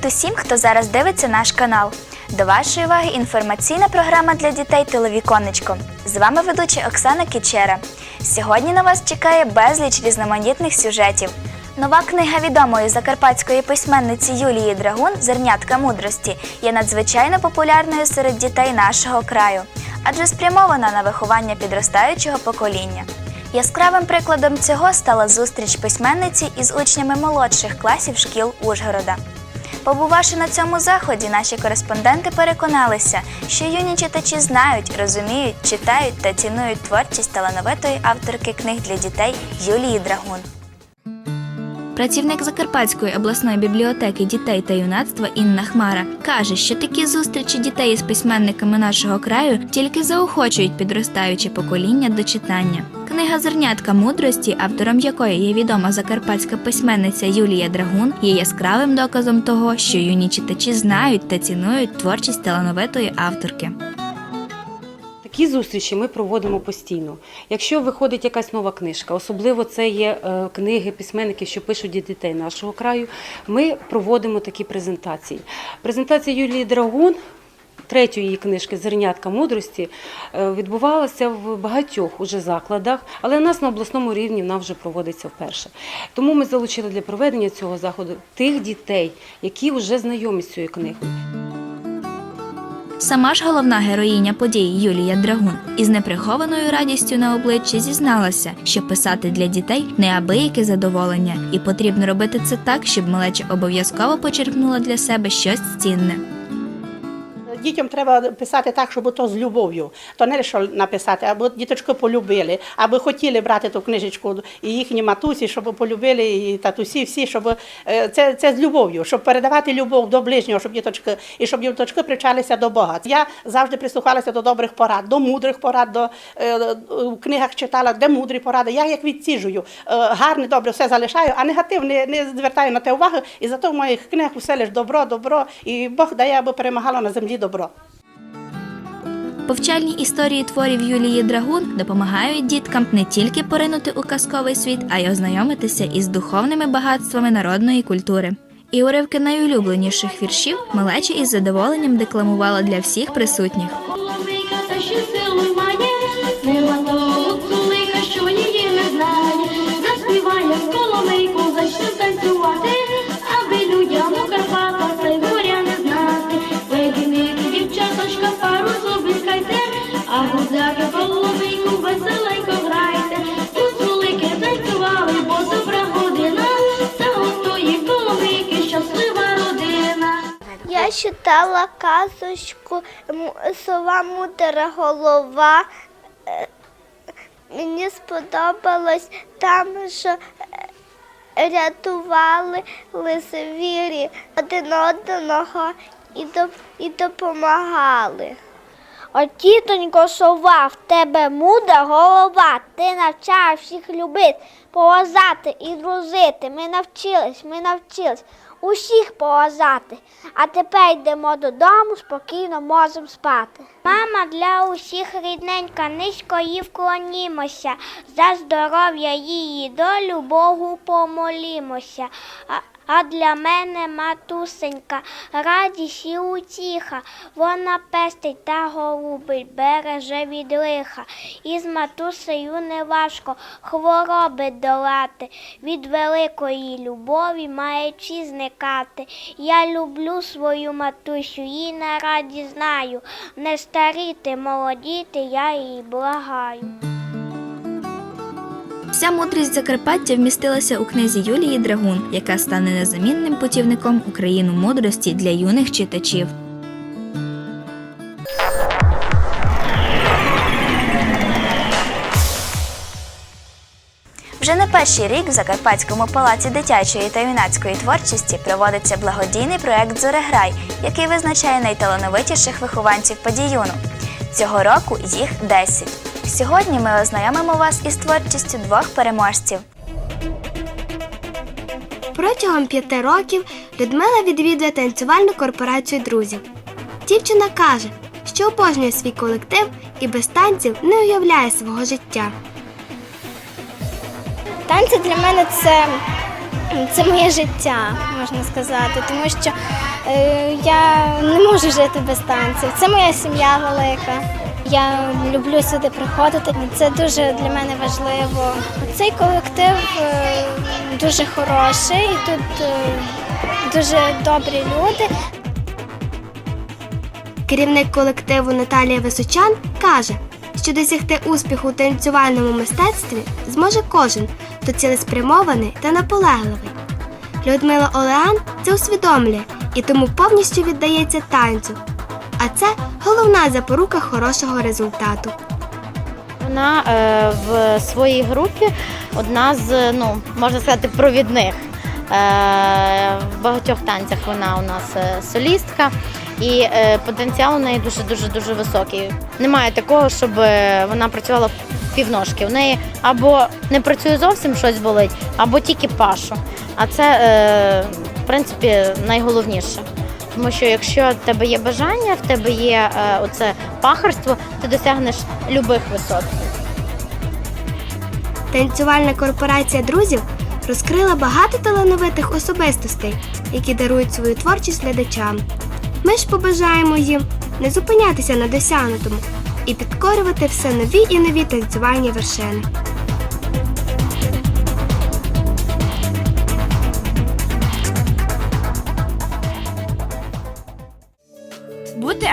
Привіт усім, хто зараз дивиться наш канал. До вашої уваги інформаційна програма для дітей Телевіконечко. З вами ведуча Оксана Кічера. Сьогодні на вас чекає безліч різноманітних сюжетів. Нова книга відомої закарпатської письменниці Юлії Драгун Зернятка мудрості є надзвичайно популярною серед дітей нашого краю, адже спрямована на виховання підростаючого покоління. Яскравим прикладом цього стала зустріч письменниці із учнями молодших класів шкіл Ужгорода. Побувавши на цьому заході, наші кореспонденти переконалися, що юні читачі знають, розуміють, читають та цінують творчість талановитої авторки книг для дітей Юлії Драгун. Працівник Закарпатської обласної бібліотеки дітей та юнацтва Інна Хмара каже, що такі зустрічі дітей із письменниками нашого краю тільки заохочують підростаюче покоління до читання. Книга Зернятка мудрості, автором якої є відома закарпатська письменниця Юлія Драгун, є яскравим доказом того, що юні читачі знають та цінують творчість талановитої авторки. Такі зустрічі ми проводимо постійно. Якщо виходить якась нова книжка, особливо це є е, книги письменників, що пишуть для дітей нашого краю, ми проводимо такі презентації. Презентація Юлії Драгун. Третьої її книжки Зернятка мудрості е, відбувалася в багатьох уже закладах, але у нас на обласному рівні вона вже проводиться вперше. Тому ми залучили для проведення цього заходу тих дітей, які вже знайомі з цією книгою. Сама ж головна героїня подій Юлія Драгун із неприхованою радістю на обличчі зізналася, що писати для дітей неабияке задоволення, і потрібно робити це так, щоб малеча обов'язково почерпнула для себе щось цінне. Дітям треба писати так, щоб то з любов'ю. То не лише написати, або діточки полюбили, або хотіли брати ту книжечку, і їхні матусі, щоб полюбили, і татусі, всі, щоб е, це, це з любов'ю, щоб передавати любов до ближнього, щоб діточки, і щоб діточки привчалися до Бога. Я завжди прислухалася до добрих порад, до мудрих порад, до е, в книгах читала, де мудрі поради. Я як відсіжую, е, гарне, добре, все залишаю, а негатив не, звертаю на те уваги. І зато в моїх книгах усе лише добро, добро, і Бог дає, аби перемагало на землі добро. Повчальні історії творів Юлії Драгун допомагають діткам не тільки поринути у казковий світ, а й ознайомитися із духовними багатствами народної культури. І уривки найулюбленіших віршів малеча із задоволенням декламувала для всіх присутніх. Я читала казочку Сова мудра голова. Е, Мені сподобалось там, що е, рятували звірі один одного і допомагали. О, тітонько сова, в тебе мудра голова, ти навчаєш всіх любити, поважати і дружити. Ми навчились, ми навчились усіх поважати. А тепер йдемо додому, спокійно можемо спати. Мама для усіх рідненька, низько їй вклонімося, за здоров'я її долю Богу помолімося. А, для мене матусенька, радість і утіха, вона пестить та голубить, береже від лиха. І з матусею неважко хвороби долати, від великої любові маючи зникати. Я люблю свою матусю, їй на раді знаю, не старіти, молодіти, я її благаю. Вся мудрість Закарпаття вмістилася у книзі Юлії Драгун, яка стане незамінним путівником у країну мудрості для юних читачів. Вже не перший рік в Закарпатському палаці дитячої та юнацької творчості проводиться благодійний проект Зореграй, який визначає найталановитіших вихованців подіюну. Цього року їх 10. Сьогодні ми ознайомимо вас із творчістю двох переможців. Протягом п'яти років Людмила відвідує танцювальну корпорацію друзів. Дівчина каже, що обожнює свій колектив і без танців не уявляє свого життя. Танці для мене це це моє життя, можна сказати, тому що е, я не можу жити без танців. Це моя сім'я велика. Я люблю сюди приходити. Це дуже для мене важливо. Цей колектив е, дуже хороший, тут е, дуже добрі люди. Керівник колективу Наталія Височан каже, що досягти успіху у танцювальному мистецтві зможе кожен, хто цілеспрямований та наполегливий. Людмила Олеан це усвідомлює і тому повністю віддається танцю. А це головна запорука хорошого результату. Вона е, в своїй групі одна з, ну, можна сказати, провідних. Е, в багатьох танцях вона у нас е, солістка, і е, потенціал у неї дуже дуже високий. Немає такого, щоб вона працювала півножки. У неї або не працює зовсім щось болить, або тільки пашу. А це, в принципі, найголовніше. Тому що якщо в тебе є бажання, в тебе є е, оце пахарство, ти досягнеш любих висот. Танцювальна корпорація друзів розкрила багато талановитих особистостей, які дарують свою творчість глядачам. Ми ж побажаємо їм не зупинятися на досягнутому і підкорювати все нові і нові танцювальні вершини.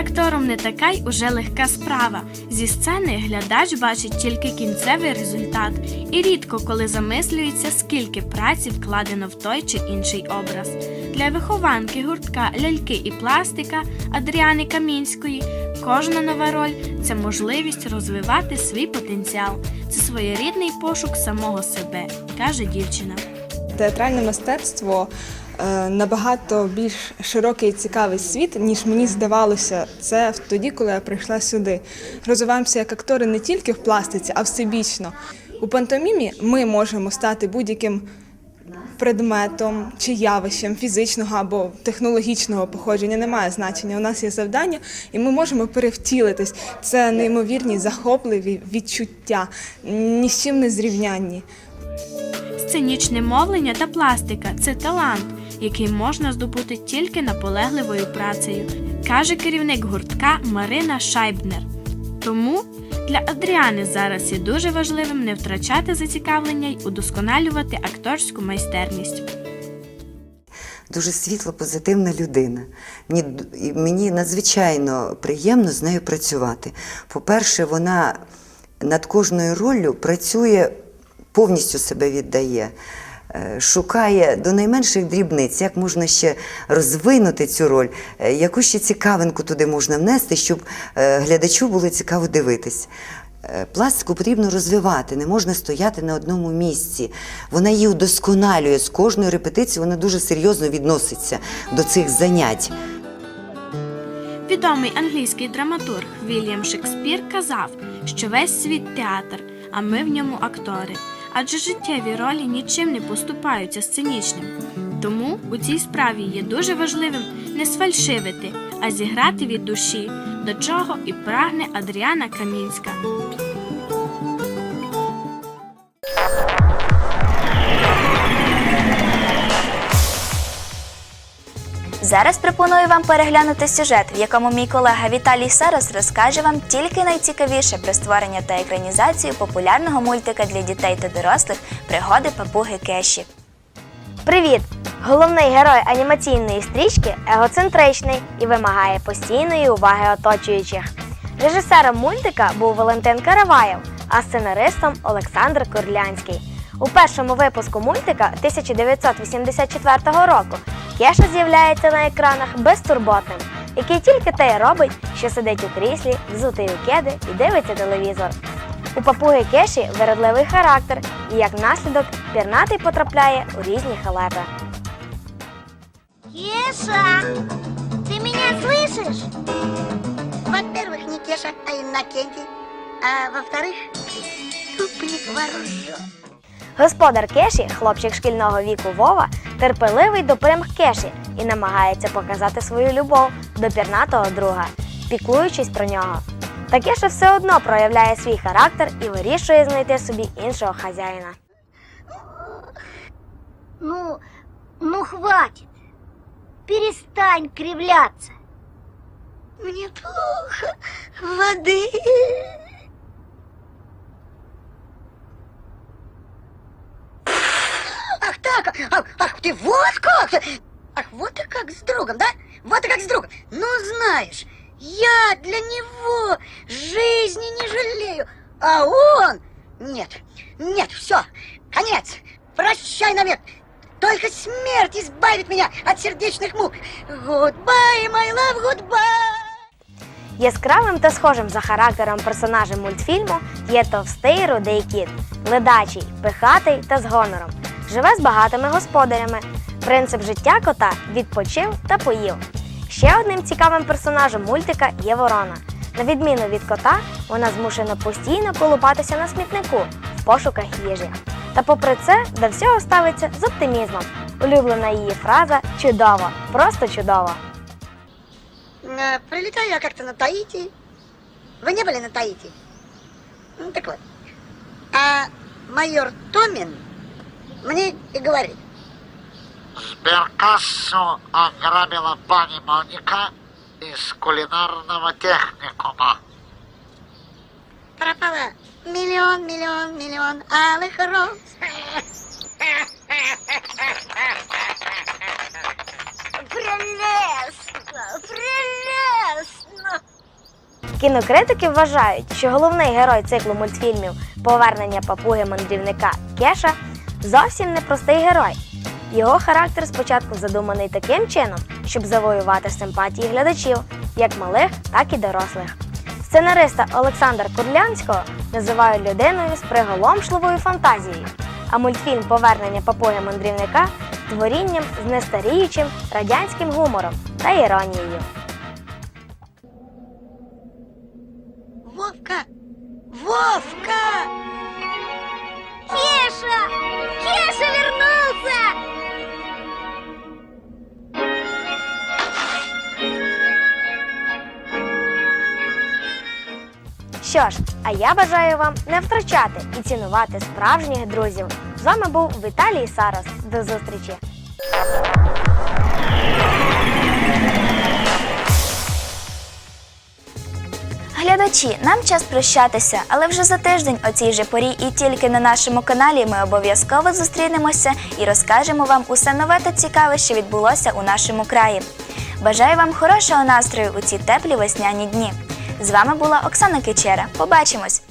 Актором не така й уже легка справа. Зі сцени глядач бачить тільки кінцевий результат і рідко коли замислюється, скільки праці вкладено в той чи інший образ. Для вихованки гуртка ляльки і пластика Адріани Камінської кожна нова роль це можливість розвивати свій потенціал. Це своєрідний пошук самого себе, каже дівчина. Театральне мистецтво набагато більш широкий і цікавий світ, ніж мені здавалося це тоді, коли я прийшла сюди. Розвиваємося як актори не тільки в пластиці, а всебічно. У пантомімі ми можемо стати будь-яким предметом чи явищем фізичного або технологічного походження. Немає значення. У нас є завдання, і ми можемо перевтілитись. Це неймовірні захопливі відчуття, ні з чим не зрівнянні. Сценічне мовлення та пластика це талант, який можна здобути тільки наполегливою працею, каже керівник гуртка Марина Шайбнер. Тому для Адріани зараз є дуже важливим не втрачати зацікавлення й удосконалювати акторську майстерність. дуже світла, позитивна людина. Мені, мені надзвичайно приємно з нею працювати. По-перше, вона над кожною роллю працює, повністю себе віддає. Е, Шукає до найменших дрібниць, як можна ще розвинути цю роль, е, яку ще цікавинку туди можна внести, щоб е, глядачу було цікаво дивитись. Пластику потрібно розвивати, не можна стояти на одному місці. Вона її удосконалює з кожною репетицією, вона дуже серйозно відноситься до цих занять. Відомий англійський драматург Вільям Шекспір казав, що весь світ театр, а ми в ньому актори. Адже життєві ролі нічим не поступаються сценічним. Тому у цій справі є дуже важливим не сфальшивити, а зіграти від душі, до чого і прагне Адріана Камінська. Зараз пропоную вам переглянути сюжет, в якому мій колега Віталій Сарос розкаже вам тільки найцікавіше про створення та екранізацію популярного мультика для дітей та дорослих пригоди папуги Кеші. Привіт! Головний герой анімаційної стрічки егоцентричний і вимагає постійної уваги оточуючих. Режисером мультика був Валентин Караваєв, а сценаристом Олександр Корлянський. У першому випуску мультика 1984 року Кеша з'являється на екранах безтурботним, який тільки те й робить, що сидить у кріслі, взутий у кеди і дивиться телевізор. У папуги Кеші вередливий характер, і як наслідок пірнатий потрапляє у різні халепи. Кеша, ты меня слышишь? Во-первых, не Кеша, а Иннокентий. А во-вторых, тупик вооружен. Господар Кеші, хлопчик шкільного віку Вова, терпеливий до примх Кеші і намагається показати свою любов до пірнатого друга, піклуючись про нього. Та Кеша все одно проявляє свій характер і вирішує знайти собі іншого хазяїна. Ну, ну хватит. Перестань кривляться. Мне плохо. Воды. Ах так, ах, ах ты вот как! Ах, вот ты как с другом, да? Вот ты как с другом. Ну, знаешь, я для него жизни не жалею, а он... Нет, нет, все, конец, прощай навек. Только смерть избавит меня от сердечных мук. Goodbye, my love, goodbye. Яскравим та схожим за характером персонажем мультфільму є товстий рудий кіт, ледачий, пихатий та з гонором. Живе з багатими господарями. Принцип життя кота відпочив та поїв. Ще одним цікавим персонажем мультика є ворона. На відміну від кота, вона змушена постійно колупатися на смітнику в пошуках їжі. Та попри це, до всього ставиться з оптимізмом. Улюблена її фраза чудово, просто чудово. Э, Прилетаю я как-то на Таити. Вы не были на Таити? Ну, так вот. А майор Томин мне и говорит. Сберкассу ограбила пани Моника из кулинарного техникума. Пропало миллион, миллион, миллион алых роз. Прелесно, прелесно. Кінокритики вважають, що головний герой циклу мультфільмів Повернення папуги мандрівника Кеша зовсім не простий герой. Його характер спочатку задуманий таким чином, щоб завоювати симпатії глядачів, як малих, так і дорослих. Сценариста Олександра Курлянського називають людиною з приголомшливою фантазією, а мультфільм Повернення папуги мандрівника творінням з нестаріючим радянським гумором та іронією. Вовка! Вовка! Кеша! Кеша вернулся! Що ж, а я бажаю вам не втрачати і цінувати справжніх друзів. З вами був Віталій Сарас. До зустрічі! Глядачі, нам час прощатися, але вже за тиждень о цій же порі і тільки на нашому каналі ми обов'язково зустрінемося і розкажемо вам усе нове та цікаве, що відбулося у нашому краї. Бажаю вам хорошого настрою у ці теплі весняні дні. З вами була Оксана Кичера. Побачимось!